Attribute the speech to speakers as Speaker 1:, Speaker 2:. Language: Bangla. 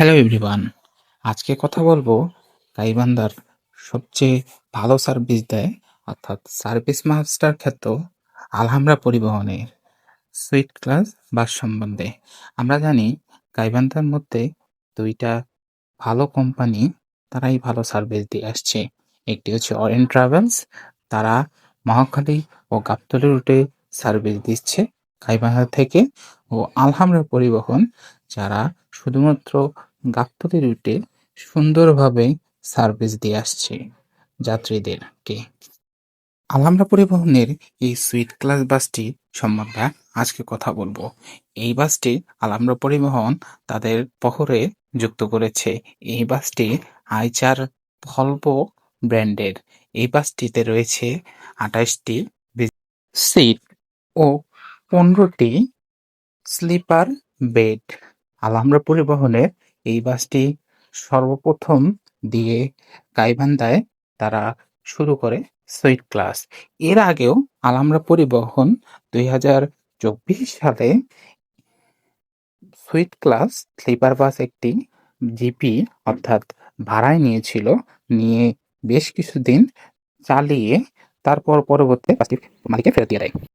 Speaker 1: হ্যালো এভরিওয়ান আজকে কথা বলব গাইবান্ধার সবচেয়ে ভালো সার্ভিস দেয়, অর্থাৎ সার্ভিস মাস্টার ক্ষেত্র আলহামরা পরিবহনের সুইট ক্লাস বাস সম্বন্ধে। আমরা জানি গাইবান্ধার মধ্যে দুইটা ভালো কোম্পানি তারাই ভালো সার্ভিস দিয়ে আসছে। একটি হচ্ছে অরেন ট্রাভেলস তারা মহাখালী ও গাবতলী রুটে সার্ভিস দিচ্ছে গাইবান্ধা থেকে। ও আলহামরা পরিবহন, যারা শুধুমাত্র গাবতলী রুটে সুন্দরভাবে সার্ভিস দিয়ে আসছে যাত্রীদেরকে। আলহামরা পরিবহনের এই সুইট ক্লাস বাসটি সম্বন্ধে আজকে কথা বলব। এই বাসটি আলহামরা পরিবহন তাদের পহরে যুক্ত করেছে। এই বাসটি আইচার ভলভো ব্র্যান্ডের। এই বাসটিতে রয়েছে আঠাশটি সিট ও পনেরোটি স্লিপার বেড। আলহামরা পরিবহনের এই বাসটি সর্বপ্রথম দিয়ে গাইবান্ধায় তারা শুরু করে সুইট ক্লাস। এর আগেও আলহামরা পরিবহন দুই হাজার চব্বিশ সালে সুইট ক্লাস স্লিপার বাস একটি জিপি অর্থাৎ ভাড়ায় নিয়েছিল। নিয়ে বেশ কিছুদিন চালিয়ে তারপর পরবর্তী বাসটি ফেরত দিয়ে দেয়।